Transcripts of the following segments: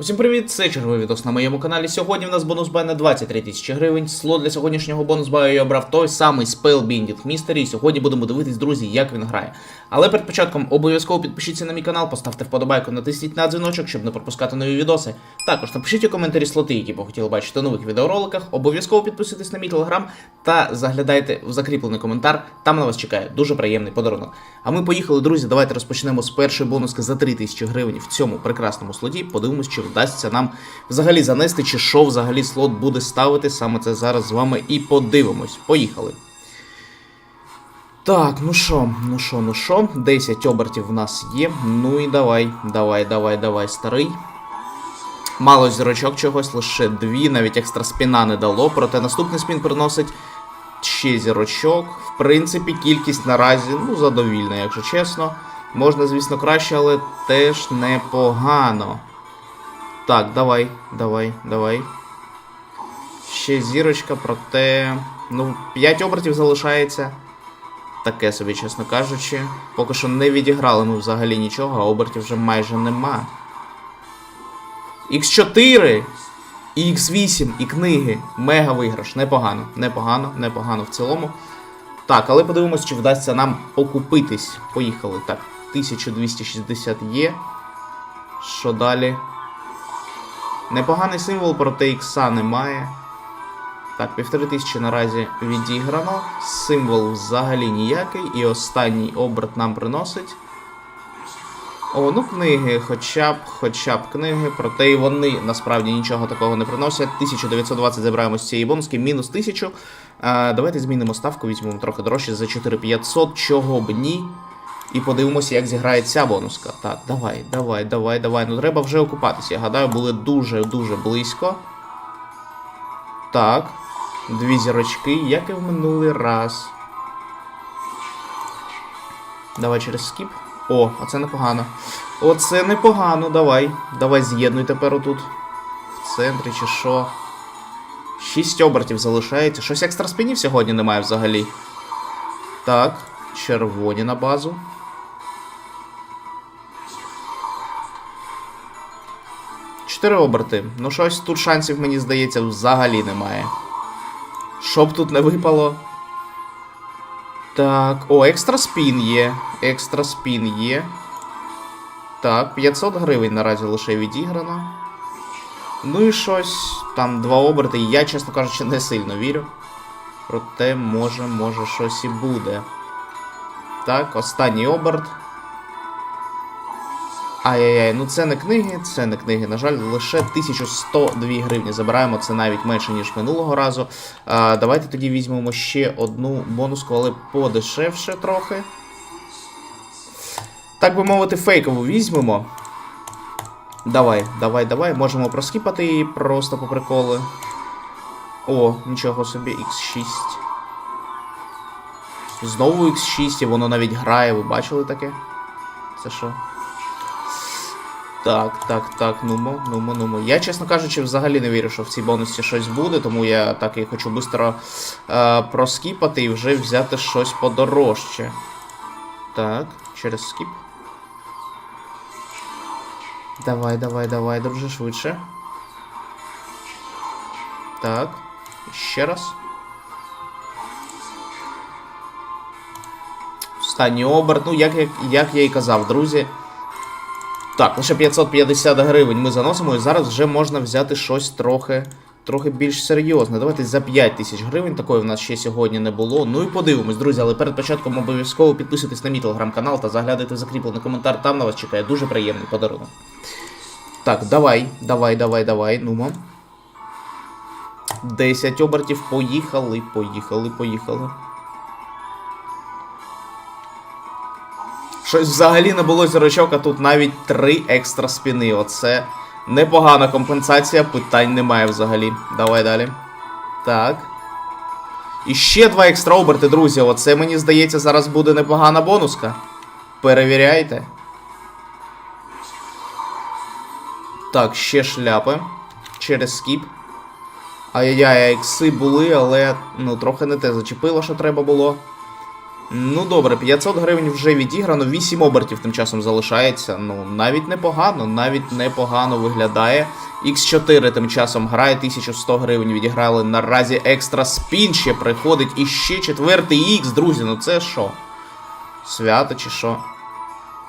Усім привіт, це черговий відос на моєму каналі. Сьогодні в нас бонус бай на 23 тисячі гривень. Слот для сьогоднішнього бонус баю я обрав той самий Spellbinding Mystery. Сьогодні будемо дивитись, друзі, як він грає. Але перед початком обов'язково підпишіться на мій канал, поставте вподобайку, натисніть на дзвіночок, щоб не пропускати нові відоси. Також напишіть у коментарі слоти, які ви хотіли бачити в нових відеороликах. Обов'язково підписуйтесь на мій телеграм та заглядайте в закріплений коментар. Там на вас чекає дуже приємний подарунок. А ми поїхали, друзі. Давайте розпочнемо з першої бонуски за 3000 гривень в цьому прекрасному слоті. Подивимось, чи вдасться нам взагалі занести, чи що взагалі слот буде ставити. Саме це зараз з вами і подивимось. Поїхали. Так, ну що, ну що, ну що, 10 обертів в нас є. Ну і давай, давай, давай, давай, старий. Мало зірочок чогось, лише дві, навіть екстра спіна не дало, проте наступний спін приносить ще зірочок. В принципі, кількість наразі ну, задовільна, якщо чесно. Можна, звісно, краще, але теж непогано. Так, давай, давай, давай. Ще зірочка, проте. Ну, 5 обертів залишається. Таке собі, чесно кажучи. Поки що не відіграли ми взагалі нічого, а обертів вже майже нема. Х4 і Х8, і книги. Мега виграш. Непогано, непогано, непогано в цілому. Так, але подивимось, чи вдасться нам окупитись. Поїхали. Так, 1260 є. Що далі? Непоганий символ, проте ікса немає. Так, півтори тисячі наразі відіграно. Символ взагалі ніякий. І останній оберт нам приносить. О, ну книги, хоча б, хоча б книги, проте і вони насправді нічого такого не приносять. 1920 забираємо з цієї бонуски, мінус 1000. А, давайте змінимо ставку, візьмемо трохи дорожче за 4500, чого б ні. І подивимося, як зіграє ця бонуска. Так, давай, давай, давай, давай. Ну треба вже окупатися. Я гадаю, були дуже-дуже близько. Так. Дві зірочки, як і в минулий раз. Давай через скіп. О, оце непогано. Оце непогано, давай. Давай з'єднуй тепер отут. В центрі чи що. Шість обертів залишається. Щось екстра спінів сьогодні немає взагалі. Так, червоні на базу. Чотири оберти. Ну, щось тут шансів, мені здається, взагалі немає. Щоб тут не випало. Так. О, екстра спін є. Екстра спін є. Так, 500 гривень наразі лише відіграно. Ну і щось. Там два оберти. Я, чесно кажучи, не сильно вірю. Проте, може, може, щось і буде. Так, останній оберт. Ай-яй-яй, ну це не книги, це не книги. На жаль, лише 1102 гривні забираємо, це навіть менше, ніж минулого разу. А, давайте тоді візьмемо ще одну бонуску, але подешевше трохи. Так би мовити, фейкову візьмемо. Давай, давай, давай. Можемо проскіпати її просто по приколу. О, нічого собі, X6. Знову X6, і воно навіть грає, ви бачили таке? Це що? Так, так, так, нумо, нумо, нумо. Я, чесно кажучи, взагалі не вірю, що в цій бонусі щось буде, тому я так і хочу швидко е, проскіпати і вже взяти щось подорожче. Так, через скіп. Давай, давай, давай, друже, швидше. Так. Ще раз. Останній оберт. Ну, як, як, як я і казав, друзі. Так, лише 550 гривень ми заносимо, і зараз вже можна взяти щось трохи трохи більш серйозне. Давайте за 5 тисяч гривень, такої в нас ще сьогодні не було. Ну і подивимось, друзі, але перед початком обов'язково підписуйтесь на мій телеграм-канал та заглядайте в закріплений коментар, там на вас чекає дуже приємний подарунок. Так, давай, давай, давай, давай, нумо. 10 обертів, поїхали, поїхали, поїхали. Щось взагалі не було зірочок, а тут навіть три екстра спіни. Оце непогана компенсація, питань немає взагалі. Давай далі. Так. І ще два екстра оберти, друзі. Оце мені здається, зараз буде непогана бонуска. Перевіряйте. Так, ще шляпи. Через скіп. Ай-яй-яй, ікси були, але ну, трохи не те зачепило, що треба було. Ну добре, 500 гривень вже відіграно, 8 обертів тим часом залишається. Ну, навіть непогано, навіть непогано виглядає. X4 тим часом грає, 1100 гривень відіграли. Наразі екстра спін ще приходить. І ще четвертий X, друзі, ну це що? Свято чи що?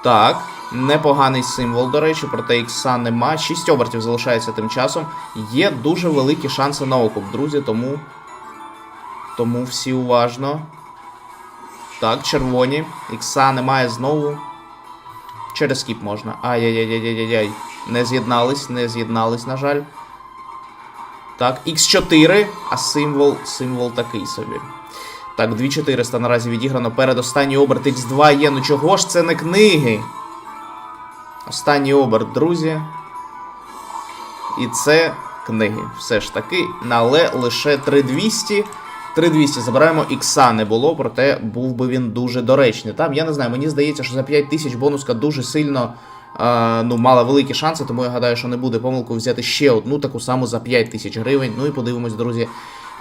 Так, непоганий символ, до речі, проте ікса нема. 6 обертів залишається тим часом. Є дуже великі шанси на окуп, друзі, тому. Тому всі уважно. Так, червоні. Ікса немає знову. Через скіп можна. Ай-яй-яй-яй-яй-яй. Не з'єднались, не з'єднались, на жаль. Так, Х4, а символ, символ такий собі. Так, 2400 наразі відіграно. Передостанній оберт Х2 є. Ну чого ж це не книги? Останній оберт, друзі. І це книги. Все ж таки, але лише 3200. 3200 забираємо, ікса не було, проте був би він дуже доречний. Там, я не знаю, мені здається, що за 5000 бонуска дуже сильно е, ну, мала великі шанси, тому я гадаю, що не буде помилку взяти ще одну таку саму за 5000 гривень. Ну і подивимось, друзі,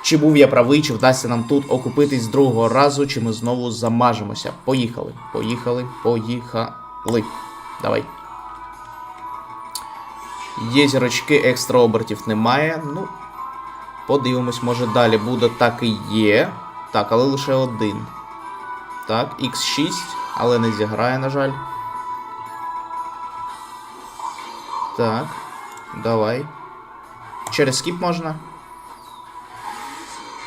чи був я правий, чи вдасться нам тут окупитись з другого разу, чи ми знову замажемося. Поїхали, поїхали, поїхали. Давай. Є зірочки, екстра обертів немає. Ну, Подивимось, може далі буде так і є. Так, але лише один. Так, X6, але не зіграє, на жаль. Так. Давай. Через скіп можна.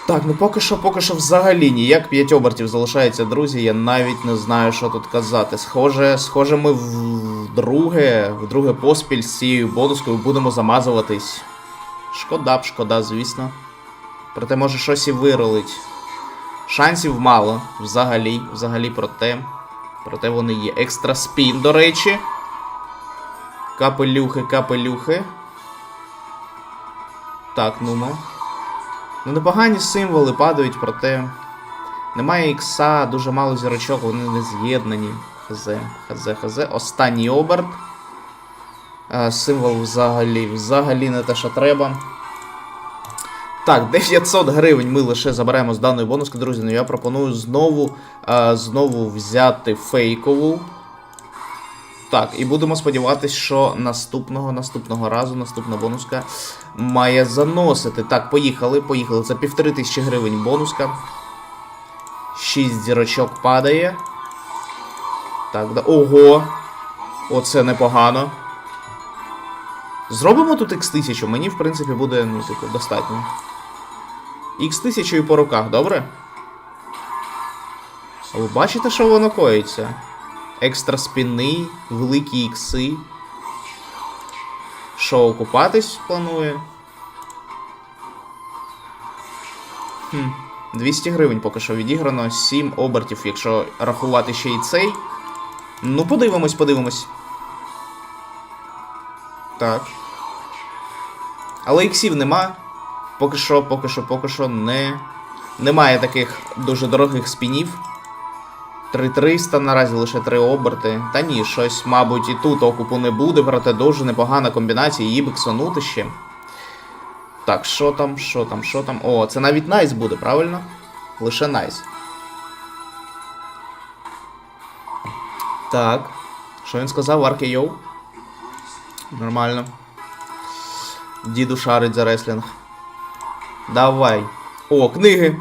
Так, ну поки що, поки що взагалі ніяк 5 обертів залишається, друзі. Я навіть не знаю, що тут казати. Схоже, схоже, ми вдруге, вдруге поспіль з цією бонускою будемо замазуватись. Шкода б, шкода, звісно. Проте може щось і виролить. Шансів мало, взагалі, взагалі проте. Проте вони є. Екстра спін, до речі. Капелюхи, капелюхи. Так, нумо. Ну, непогані символи падають, проте. Немає ікса, дуже мало зірочок, вони не з'єднані. Хз, хз, хз. Останній оберт. Е, Символ взагалі, взагалі не те, що треба. Так, 900 гривень ми лише заберемо з даної бонуски, друзі. Ну я пропоную знову, е, знову взяти фейкову. Так, і будемо сподіватися, що наступного наступного разу наступна бонуска має заносити. Так, поїхали, поїхали. За півтори тисячі гривень бонуска. 6 зірочок падає. Так, да. Ого! Оце непогано. Зробимо тут X1000, мені, в принципі, буде, ну, типу, достатньо. X1000 і по руках, добре? Ви бачите, що воно коїться? Екстра спіни, великі ікси. Що, окупатись планує? Хм. 200 гривень поки що відіграно, 7 обертів, якщо рахувати ще й цей. Ну, подивимось, подивимось. Так. Але іксів нема. Поки що, поки що, поки що не. Немає таких дуже дорогих спінів. 3300 наразі лише 3 оберти. Та ні, щось, мабуть, і тут окупу не буде, проте дуже непогана комбінація, її биксонути ще. Так, що там, що там, що там. О, це навіть найс буде, правильно? Лише найс. Так. Що він сказав? RKO? Нормально. Діду шарить за реслінг. Давай. О, книги.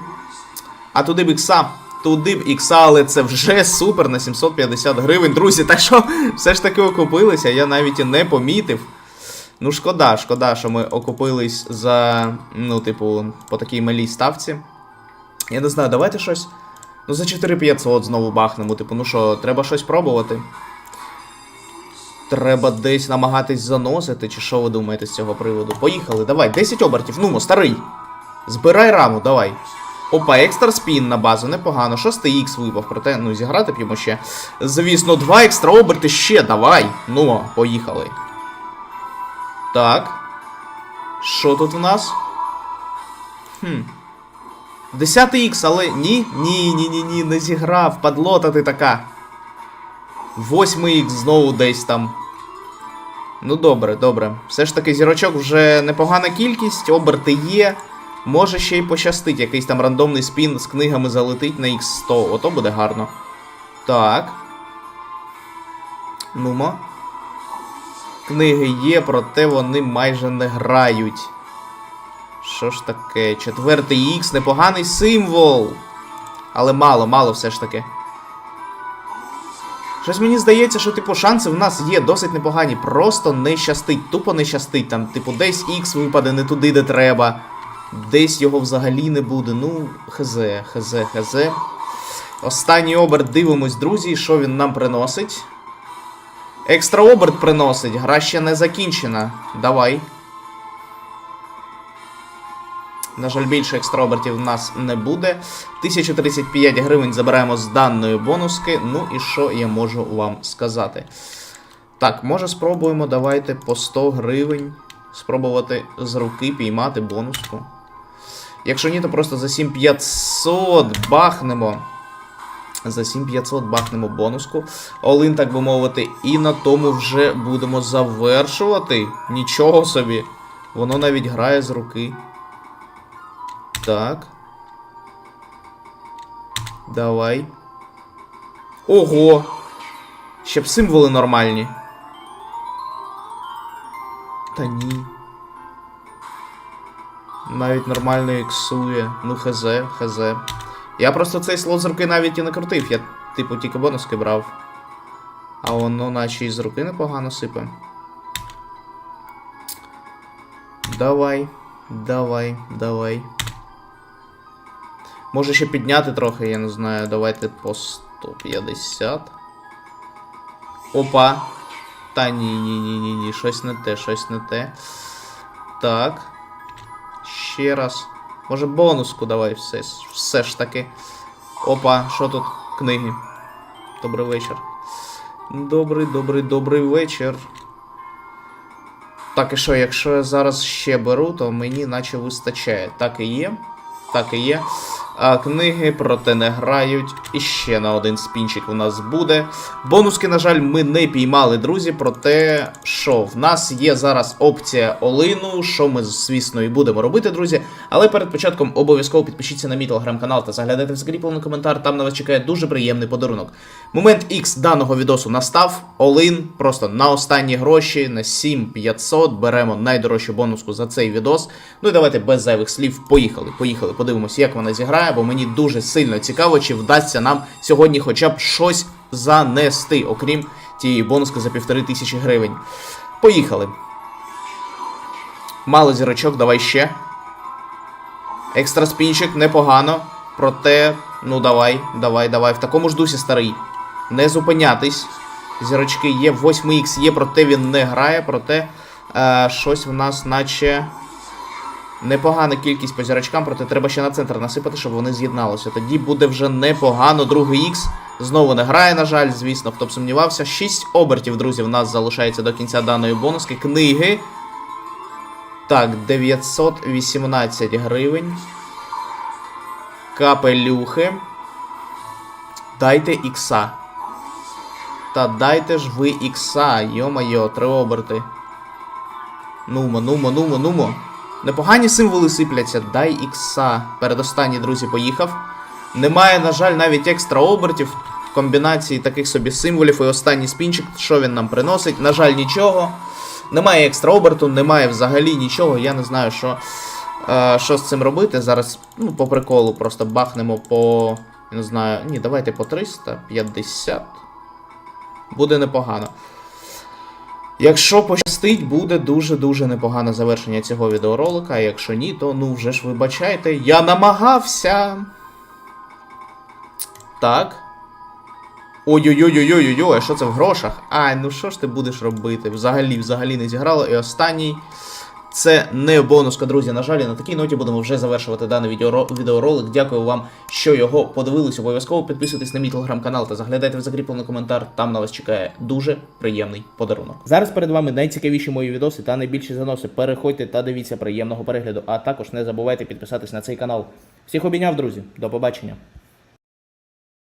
А туди б ікса. Туди б ікса, але це вже супер на 750 гривень. Друзі, так що все ж таки окупилися, я навіть і не помітив. Ну, шкода, шкода, що ми окупились за, ну, типу, по такій малій ставці. Я не знаю, давайте щось. Ну, за 4500 знову бахнемо. Типу, ну що, треба щось пробувати. Треба десь намагатись заносити, чи що ви думаєте з цього приводу? Поїхали, давай, 10 обертів, ну, старий. Збирай раму, давай. Опа, екстра спін на базу, непогано. Шостий ікс випав, проте, ну, зіграти б йому ще. Звісно, два екстра оберти ще, давай. Ну, поїхали. Так. Що тут у нас? Хм. Десятий ікс, але ні, ні, ні, ні, ні, не зіграв. Падлота ти така. Восьмий ікс знову десь там. Ну добре, добре. Все ж таки зірочок вже непогана кількість, оберти є. Може ще й пощастить, якийсь там рандомний спін з книгами залетить на X100. Ото буде гарно. Так. Нумо. Книги є, проте вони майже не грають. Що ж таке? Четвертий Х, непоганий символ. Але мало, мало все ж таки. Щось мені здається, що, типу, шанси в нас є досить непогані. Просто не щастить, тупо не щастить. Там, типу, десь Х випаде не туди, де треба. Десь його взагалі не буде. Ну, хз, хз, хз. Останній оберт дивимось, друзі, що він нам приносить. Екстра оберт приносить, гра ще не закінчена. Давай. На жаль, більше екстраобертів в нас не буде. 1035 гривень забираємо з даної бонуски. Ну і що я можу вам сказати? Так, може спробуємо, давайте по 100 гривень спробувати з руки піймати бонуску. Якщо ні, то просто за 7500 бахнемо. За 7500 бахнемо бонуску. Олин, так би мовити, і на тому вже будемо завершувати. Нічого собі. Воно навіть грає з руки. Так. Давай. Ого! Ще б символи нормальні. Та ні. Навіть нормально іксує. Ну, хз, хз. Я просто цей слот з руки навіть і не крутив. Я, типу, тільки бонуски брав. А воно наче і з руки непогано сипе. Давай, давай, давай. Може ще підняти трохи, я не знаю. Давайте по 150. Опа. Та ні, ні, ні, ні, ні. Щось не те, щось не те. Так. Ще раз. Може бонуску давай все, все ж таки. Опа, що тут? Книги. Добрий вечір. Добрий, добрий, добрий вечір. Так, і що, якщо я зараз ще беру, то мені наче вистачає. Так і є. Так і є. А книги, проте не грають. І ще на один спінчик у нас буде. Бонуски, на жаль, ми не піймали, друзі. Проте, що в нас є зараз опція Олину, що ми, звісно, і будемо робити, друзі. Але перед початком обов'язково підпишіться на мій телеграм-канал та заглядайте в закріплений коментар. Там на вас чекає дуже приємний подарунок. Момент X даного відосу настав. Олин просто на останні гроші на 7500 беремо найдорожчу бонуску за цей відос. Ну і давайте без зайвих слів. Поїхали. Поїхали. Подивимося, як вона зіграє, бо мені дуже сильно цікаво, чи вдасться нам сьогодні хоча б щось занести, окрім тієї бонуски за півтори тисячі гривень. Поїхали. Мало зірочок, давай ще. Екстра спінчик непогано. Проте, ну давай, давай, давай. В такому ж дусі старий. Не зупинятись. Зірочки є, 8х є, проте він не грає, проте е, щось в нас, наче. Непогана кількість по зірочкам, проте треба ще на центр насипати, щоб вони з'єдналися. Тоді буде вже непогано. Другий Х знову не грає, на жаль, звісно, хто б сумнівався. 6 обертів, друзі, в нас залишається до кінця даної бонуски. Книги. Так, 918 гривень. Капелюхи. Дайте ікса. Та дайте ж ви ікса, йо-майо, три оберти. Нумо, нумо, нумо, нумо. Непогані символи сипляться. Дай ікса. Передостанній, друзі, поїхав. Немає, на жаль, навіть екстра обертів. Комбінації таких собі символів. І останній спінчик, що він нам приносить? На жаль, нічого. Немає екстра оберту, немає взагалі нічого. Я не знаю, що, е, що з цим робити. Зараз, ну, по приколу, просто бахнемо по. Не знаю. Ні, давайте по 350. Буде непогано. Якщо пощастить, буде дуже-дуже непогане завершення цього відеоролика. А якщо ні, то ну вже ж вибачайте, я намагався. Так. Ой-ой-ой-ой-ой-ой, а що це в грошах? Ай, ну що ж ти будеш робити? Взагалі, взагалі не зіграло. І останній. Це не бонуска, друзі. На жаль, на такій ноті будемо вже завершувати даний відеоролик. Дякую вам, що його подивились. Обов'язково підписуйтесь на мій телеграм-канал та заглядайте в закріплений коментар. Там на вас чекає дуже приємний подарунок. Зараз перед вами найцікавіші мої відоси та найбільші заноси. Переходьте та дивіться приємного перегляду. А також не забувайте підписатись на цей канал. Всіх обійняв, друзі. До побачення.